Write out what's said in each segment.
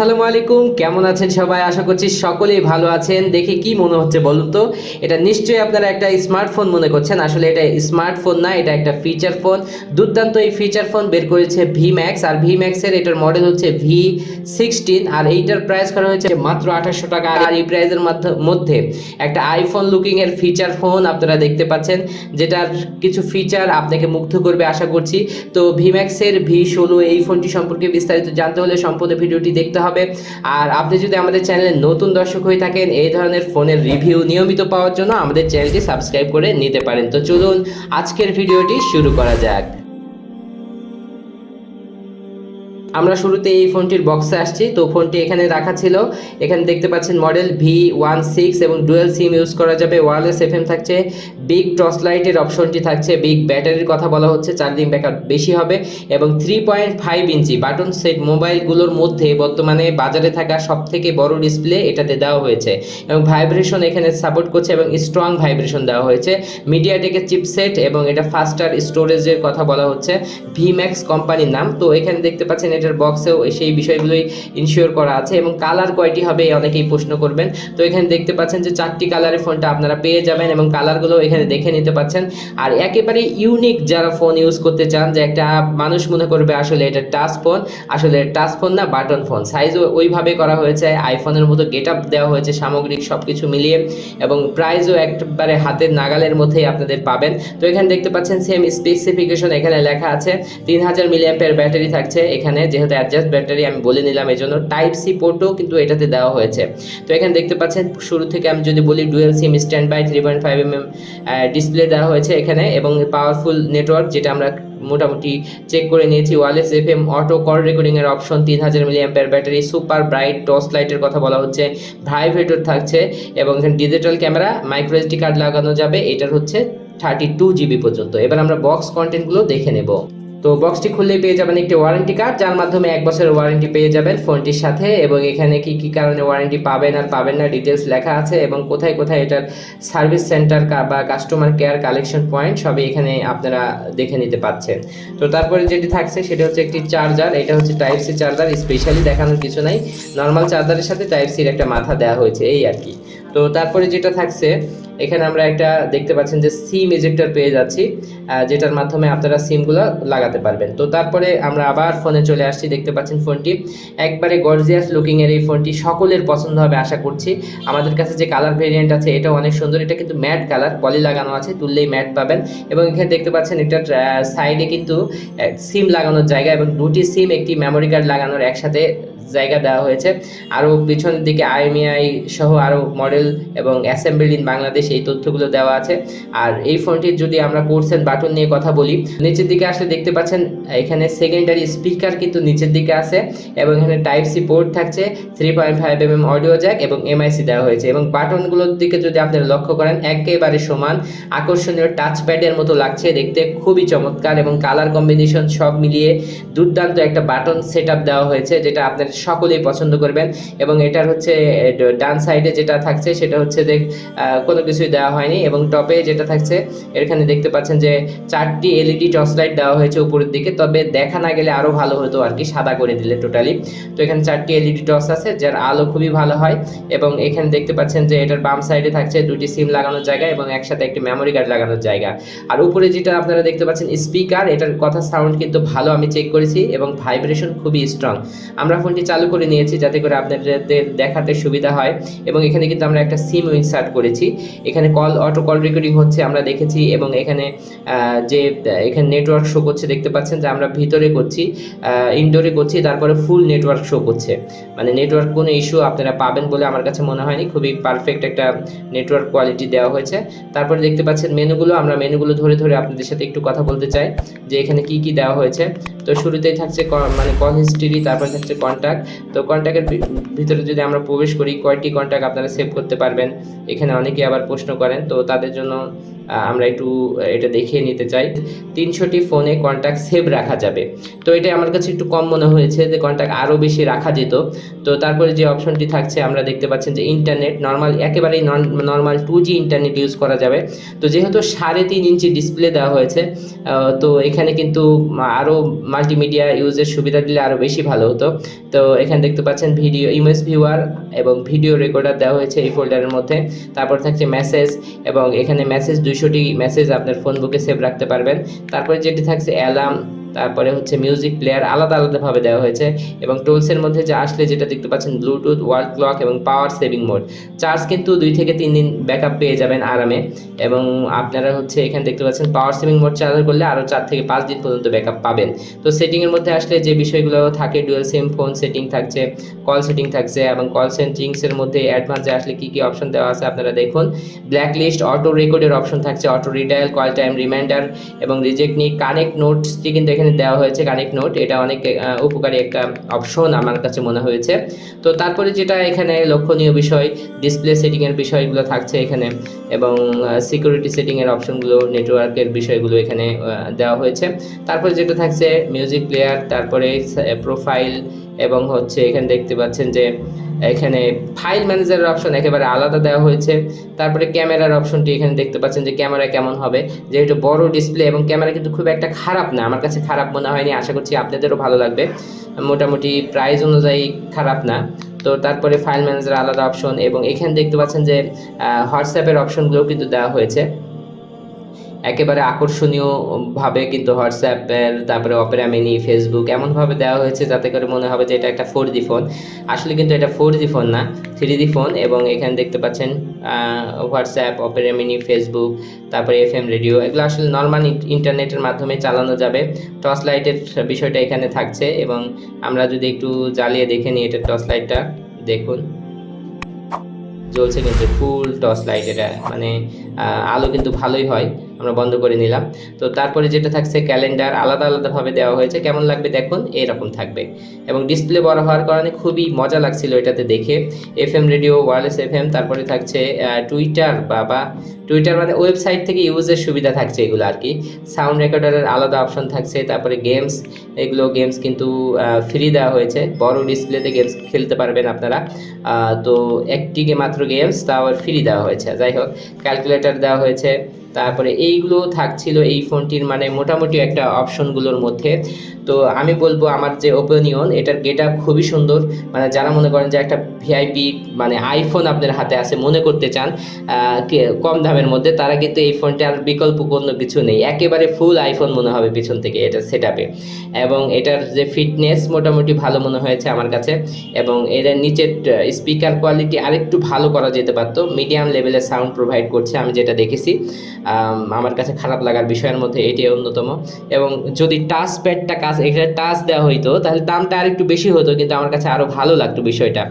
আসসালামু আলাইকুম, কেমন আছেন সবাই? আশা করছি সকলেই ভালো আছেন। দেখে কি মনে হচ্ছে বলুন তো? এটা নিশ্চয়ই আপনারা একটা স্মার্টফোন মনে করছেন। আসলে এটা স্মার্টফোন না, এটা একটা ফিচার ফোন দুর্দান্ত এই ফিচার ফোন বের করেছে ভি ম্যাক্স আর ভি ম্যাক্সের এটার মডেল হচ্ছে ভি সিক্সটিন আর এইটার প্রাইস করা হয়েছে মাত্র আঠাশশো টাকা আর এই প্রাইসের মধ্যে একটা আইফোন লুকিং এর ফিচার ফোন আপনারা দেখতে পাচ্ছেন, যেটার কিছু ফিচার আপনাকে মুগ্ধ করবে, আশা করছি। তো ভি ম্যাক্সের ভি ষোলো এই ফোনটি সম্পর্কে বিস্তারিত জানতে হলে সম্পূর্ণ ভিডিওটি দেখতে হবে। আর আপনি যদি আমাদের চ্যানেলে নতুন দর্শক হয়ে থাকেন, এই ধরনের ফোনের রিভিউ নিয়মিত পাওয়ার জন্য আমাদের চ্যানেলটি সাবস্ক্রাইব করে নিতে পারেন। তো চলুন, আজকের ভিডিওটি শুরু করা যাক। আমরা শুরুতে এই ফোনটির বক্সে আসছি। তো ফোনটি এখানে রাখা ছিল। এখানে দেখতে পাচ্ছেন মডেল ভি ওয়ান সিক্স এবং ডুয়েল সিম ইউজ করা যাবে। ওয়ারলেস এফএম থাকছে। বিগ টর্চ লাইটের অপশনটি থাকছে। বিগ ব্যাটারির কথা বলা হচ্ছে। চার্জিং ব্যাকআপ বেশি হবে। এবং three point five inch button set মোবাইলগুলোর মধ্যে বর্তমানে বাজারে থাকা সব থেকে বড় ডিসপ্লে এটাতে দেওয়া হয়েছে। এবং ভাইব্রেশন এখানে সাপোর্ট করছে এবং স্ট্রং ভাইব্রেশন দেওয়া হয়েছে। মিডিয়াটেকের চিপসেট এবং এটা ফাস্টার স্টোরেজের কথা বলা হচ্ছে। ভিম্যাক্স কোম্পানির নাম। তো এখানে দেখতে পাচ্ছেন এটার বক্সেও সেই বিষয়গুলোই ইনশিওর করা আছে এবং কালার কয়টি হবে অনেকেই প্রশ্ন করবেন। তো এখানে দেখতে পাচ্ছেন যে চারটি কালারের ফোনটা আপনারা পেয়ে যাবেন এবং কালারগুলো এখানে দেখে নিতে পাচ্ছেন। আর একেবারে ইউনিক যারা ফোন ইউজ করতে চান, যে একটা মানুষ মনে করবে আসলে এটা টাচ ফোন আসলে টাচ ফোন না বাটন ফোন সাইজও ওইভাবে করা হয়েছে আইফোনের মতো গেট আপ দেওয়া হয়েছে সামগ্রিক সব কিছু মিলিয়ে এবং প্রাইসও একবারে হাতের নাগালের মধ্যেই আপনাদের পাবেন। তো এখানে দেখতে পাচ্ছেন সেম স্পেসিফিকেশন এখানে লেখা আছে, তিন হাজার মিলিয়াম্পের ব্যাটারি থাকছে এখানে। যেহেতু অ্যাডজাস্ট ব্যাটারি আমি বলে নিলাম এই জন্য টাইপ সি পোর্টও কিন্তু এটাতে দেওয়া হয়েছে। তো এখানে দেখতে পাচ্ছেন, শুরু থেকে আমি যদি বলি dual SIM standby three point five M M display দেওয়া হয়েছে এখানে এবং পাওয়ারফুল নেটওয়ার্ক যেটা আমরা মোটামুটি চেক করে নিয়েছি। Wireless F M auto call recording এর অপশন তিন হাজার milliampere battery super bright torch লাইটের কথা বলা হচ্ছে ভাইভেটর থাকছে এবং এখানে digital camera micro SD card লাগানো যাবে, এটার হচ্ছে থার্টি টু জিবি পর্যন্ত। এবার আমরা বক্স কন্টেন্টগুলো দেখে নেব। তো বক্সটি খুললেই পেয়ে যাবেন একটি ওয়ারেন্টি কার্ড যার মাধ্যমে এক বছরের ওয়ারেন্টি পেয়ে যাবেন ফোনটির সাথে এবং এখানে কি কি কারণে ওয়ারেন্টি পাবেন আর পাবেন না ডিটেলস লেখা আছে এবং কোথায় কোথায় এটার সার্ভিস সেন্টার বা কাস্টমার কেয়ার কালেকশন পয়েন্ট সবই এখানে আপনারা দেখে নিতে পাচ্ছেন। তো তারপরে যেটি থাকছে সেটা হচ্ছে একটি চার্জার এটা হচ্ছে টাইপ সি চার্জার স্পেশালি দেখানোর কিছু নাই। নর্মাল চার্জারের সাথে টাইপ সির একটা মাথা দেওয়া হয়েছে, এই আর কি। তো তারপরে যেটা থাকছে, এখানে আমরা একটা দেখতে পাচ্ছেন যে সিম এজেক্টর পেয়ে যাচ্ছি যেটার মাধ্যমে আপনারা সিমগুলো লাগাতে পারবেন। তো তারপরে আমরা আবার ফোনে চলে আসছি, দেখতে পাচ্ছেন ফোনটি। একবারে গর্জিয়াস লুকিংয়ের এই ফোনটি সকলের পছন্দ হবে আশা করছি। আমাদের কাছে যে কালার ভেরিয়েন্ট আছে, এটাও অনেক সুন্দর। এটা কিন্তু ম্যাট কালার পলি লাগানো আছে, তুললেই ম্যাট পাবেন। এবং এখানে দেখতে পাচ্ছেন এটার সাইডে কিন্তু সিম লাগানোর জায়গা এবং দুটি সিম একটি মেমোরি কার্ড লাগানোর একসাথে জায়গা দেওয়া হয়েছে। আরও পিছনের দিকে আইএমআই সহ আরও মডেল এবং অ্যাসেম্বলি ইন বাংলাদেশ এই তথ্যগুলো দেওয়া আছে। আর এই ফোনটির যদি আমরা পোর্টসের বাটন নিয়ে কথা বলি, নিচের দিকে আসলে দেখতে পাচ্ছেন, এখানে সেকেন্ডারি স্পিকার কিন্তু নিচের দিকে আছে এবং এখানে টাইপ সি পোর্ট থাকছে three point five M M audio jack এবং এমআইসি দেওয়া হয়েছে এবং বাটনগুলোর দিকে যদি আপনারা লক্ষ্য করেন, একেবারে সমান আকর্ষণীয় টাচ প্যাডের মতো লাগছে, দেখতে খুবই চমৎকার এবং কালার কম্বিনেশন সব মিলিয়ে দুর্দান্ত একটা বাটন সেট দেওয়া হয়েছে, যেটা আপনার সকলেই পছন্দ করবেন এবং এটার হচ্ছে ডান সাইডে যেটা থাকছে সেটা হচ্ছে যে কোনো কিছুই দেওয়া হয়নি এবং টপে যেটা থাকছে, এখানে দেখতে পাচ্ছেন যে চারটি এলইডি টর্চ লাইট দেওয়া হয়েছে উপরের দিকে, তবে দেখা না গেলে আরও ভালো হতো আর কি, সাদা করে দিলে টোটালি তো এখানে চারটি এলইডি টর্চ আছে, যার আলো খুবই ভালো হয় এবং এখানে দেখতে পাচ্ছেন যে এটার বাম সাইডে থাকছে দুটি সিম লাগানোর জায়গা এবং একসাথে একটি মেমোরি কার্ড লাগানোর জায়গা। আর উপরে যেটা আপনারা দেখতে পাচ্ছেন স্পিকার এটার কথা সাউন্ড কিন্তু ভালো আমি চেক করেছি এবং ভাইব্রেশন খুবই স্ট্রং আমরা ফোনটি চালু করে নিয়েছি যাতে করে আপনাদের দেখাতে সুবিধা হয়। এবং এখানে কিন্তু আমরা একটা সিম ইনসার্ট করেছি। এখানে কল, অটো কল রেকর্ডিং হচ্ছে আমরা দেখেছি এবং এখানে যে, এখানে নেটওয়ার্ক শো করছে দেখতে পাচ্ছেন যে আমরা ভিতরে করছি ইনডোরে করছি, তারপরে ফুল নেটওয়ার্ক শো করছে। মানে নেটওয়ার্ক কোনো ইস্যু আপনারা পাবেন বলে আমার কাছে মনে হয়নি। খুবই পারফেক্ট একটা নেটওয়ার্ক কোয়ালিটি দেওয়া হয়েছে। তারপরে দেখতে পাচ্ছেন মেনুগুলো, আমরা মেনুগুলো ধরে ধরে আপনাদের সাথে একটু কথা বলতে চাই যে এখানে কি কি দেওয়া হয়েছে। তো শুরুতেই থাকছে মানে কল হিস্ট্রি তারপর থাকছে কন্ট্যাক্ট তো কন্ট্যাক্টের ভিতরে যদি আমরা প্রবেশ করি, কয়টি কন্ট্যাক্ট আপনারা সেভ করতে পারবেন? এখানে অনেকে আবার প্রশ্ন করেন, তো তাদের জন্য আমরা একটু, এটা দেখিয়ে নিতে চাই। তিনশোটি ফোনে কন্ট্যাক্ট সেভ রাখা যাবে। তো এটা আমার কাছে একটু কম মনে হয়েছে যে কন্ট্যাক্ট আরও বেশি রাখা যেত। তো তারপরে যে অপশনটি থাকছে, আমরা দেখতে পাচ্ছেন যে ইন্টারনেট নর্মাল একেবারেই normal two G internet use করা যাবে। তো যেহেতু সাড়ে তিন ইঞ্চি ডিসপ্লে দেওয়া হয়েছে তো এখানে কিন্তু আরও মাল্টিমিডিয়া ইউজের সুবিধা দিলে আরও বেশি ভালো হতো। তো এখানে দেখতে পাচ্ছেন ভিডিও ইমেজ ভিউয়ার এবং ভিডিও রেকর্ডার দেওয়া হয়েছে এই ফোল্ডারের মধ্যে। তারপর থাকছে মেসেজ এবং এখানে মেসেজ দুইশোটি মেসেজ আপনার ফোন বুকে সেভ রাখতে পারবেন। তারপরে যেটি থাকছে অ্যালার্ম তারপরে হচ্ছে মিউজিক প্লেয়ার আলাদা আলাদাভাবে দেওয়া হয়েছে এবং টুলসের মধ্যে যে আসলে যেটা দেখতে পাচ্ছেন ব্লুটুথ ওয়াল ক্লক এবং পাওয়ার সেভিং মোড চার্জ কিন্তু দুই থেকে তিন দিন ব্যাকআপ পেয়ে যাবেন আরামে এবং আপনারা হচ্ছে এখানে দেখতে পাচ্ছেন পাওয়ার সেভিং মোড চার্জ করলে আরও চার থেকে পাঁচ দিন পর্যন্ত ব্যাকআপ পাবেন। তো সেটিংয়ের মধ্যে আসলে যে বিষয়গুলো থাকে ডুয়েল সিম ফোন সেটিং থাকছে কল সেটিং থাকছে এবং কল সেটিংসের মধ্যে অ্যাডভান্সে আসলে কী কী অপশন দেওয়া আছে আপনারা দেখুন। ব্ল্যাক লিস্ট অটো রেকর্ডের অপশন থাকছে auto redial call time reminder এবং রিজেক্ট নিয়ে কানেক্ট নোটসটি কিন্তু এখানে দেওয়া হয়েছে কানেক্ট নোট। এটা অনেক উপকারী একটা অপশন আমার কাছে মনে হয়েছে। তো তারপরে যেটা এখানে লক্ষণীয় বিষয় ডিসপ্লে সেটিংয়ের বিষয়গুলো থাকছে এখানে এবং সিকিউরিটি সেটিংয়ের অপশনগুলো নেটওয়ার্কের বিষয়গুলো এখানে দেওয়া হয়েছে। তারপরে যেটা থাকছে মিউজিক প্লেয়ার তারপরে প্রোফাইল এবং হচ্ছে এখানে দেখতে পাচ্ছেন যে এখানে ফাইল ম্যানেজারের অপশন একেবারে আলাদা দেওয়া হয়েছে। তারপরে ক্যামেরার অপশনটি এখানে দেখতে পাচ্ছেন যে ক্যামেরা কেমন হবে। যেহেতু বড় ডিসপ্লে এবং ক্যামেরা কিন্তু খুব একটা খারাপ না, আমার কাছে খারাপ মনে হয়নি, আশা করছি আপনাদেরও ভালো লাগবে। মোটামুটি প্রাইস অনুযায়ী খারাপ না। তো তারপরে ফাইল ম্যানেজার আলাদা অপশন এবং এখানে দেখতে পাচ্ছেন যে হোয়াটসঅ্যাপের অপশনগুলোও কিন্তু দেওয়া হয়েছে। একেবারে আকর্ষণীয়ভাবে কিন্তু হোয়াটসঅ্যাপের তারপরে অপেরা মিনি ফেসবুক এমনভাবে দেওয়া হয়েছে যাতে করে মনে হবে যে এটা একটা ফোর জি ফোন আসলে কিন্তু এটা ফোর জি ফোন না থ্রি জি ফোন এবং এখানে দেখতে পাচ্ছেন হোয়াটসঅ্যাপ অপেরা মিনি ফেসবুক তারপরে এফ এম রেডিও এগুলো আসলে নর্মাল ইন্টারনেটের মাধ্যমে চালানো যাবে। টর্চ লাইটের বিষয়টা এখানে থাকছে এবং আমরা যদি একটু জ্বালিয়ে দেখে নিই এটা টর্চ লাইটটা দেখুন। জ্বলছে কিন্তু ফুল টর্চ লাইট এটা মানে আলো কিন্তু ভালোই হয়। আমরা বন্ধ করে নিলাম। তো তারপরে যেটা থাকছে ক্যালেন্ডার আলাদা আলাদাভাবে দেওয়া হয়েছে। কেমন লাগবে দেখুন এরকম থাকবে। এবং ডিসপ্লে বড় হওয়ার কারণে খুবই মজা লাগছিল এটাতে দেখে। F M radio wireless F M তারপরে থাকছে টুইটার বা বা টুইটার মানে ওয়েবসাইট থেকে ইউজের সুবিধা থাকছে এগুলো আর কি। সাউন্ড রেকর্ডারের আলাদা অপশন থাকছে, তারপরে গেমস এগুলো গেমস কিন্তু ফ্রি দেওয়া হয়েছে। বড় ডিসপ্লেতে গেমস খেলতে পারবেন আপনারা। তো একটি গে- মাত্র গেমস তা আবার ফ্রি দেওয়া হয়েছে। যাই হোক ক্যালকুলেটর দেওয়া হয়েছে। তারপরে এইগুলো থাকছিল এই ফোনটির মানে মোটামুটি একটা অপশনগুলোর মধ্যে। তো আমি বলব আমার যে ওপিনিয়ন এটার গেট খুবই সুন্দর। মানে যারা মনে করেন যে একটা ভিআইপি মানে আইফোন আপনার হাতে আছে, মনে করতে চান কম দামের মধ্যে, তারা কিন্তু এই ফোনটার বিকল্প কোনো কিছু নেই। একেবারে ফুল আইফোন মনে হবে পিছন থেকে এটা সেট এবং এটার যে ফিটনেস মোটামুটি ভালো মনে হয়েছে আমার কাছে। এবং এর নিচের স্পিকার কোয়ালিটি আরেকটু ভালো করা যেতে পারতো। মিডিয়াম লেভেলের সাউন্ড প্রোভাইড করছে, আমি যেটা দেখেছি। আমার কাছে খারাপ লাগার বিষয়ের মধ্যে এটি অন্যতম। এবং যদি টাচ প্যাডটা কাজ এখানে টাচ দেওয়া হইতো, তাহলে দামটা আরেকটু বেশি হতো, কিন্তু আমার কাছে আরও ভালো লাগতো বিষয়টা।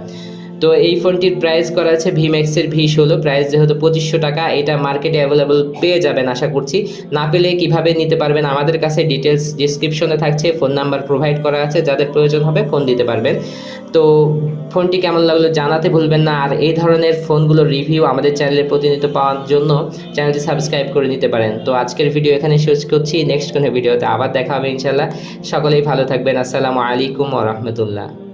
তো এই ফোনটির প্রাইস করা আছে ভি ম্যাক্সের ভি ষোলো। প্রাইস যেহেতু পঁচিশশো টাকা, এটা মার্কেটে অ্যাভেলেবল পেয়ে যাবেন আশা করছি। না পেলে কীভাবে নিতে পারবেন আমাদের কাছে ডিটেলস ডিসক্রিপশনে থাকছে ফোন নাম্বার প্রোভাইড করা আছে, যাদের প্রয়োজন হবে ফোন দিতে পারবেন। তো ফোনটি কেমন লাগল জানাতে ভুলবেন না, আর এই ধরনের ফোনগুলোর রিভিউ আমাদের চ্যানেলে প্রতিনিয়ত পাওয়ার জন্য চ্যানেলটি সাবস্ক্রাইব করে নিতে পারেন। তো আজকের ভিডিও এখানে শেষ করছি নেক্সট কোনো ভিডিওতে আবার দেখা হবে ইনশাল্লাহ সকলেই ভালো থাকবেন, আসসালামু আলাইকুম ওয়া রাহমাতুল্লাহ।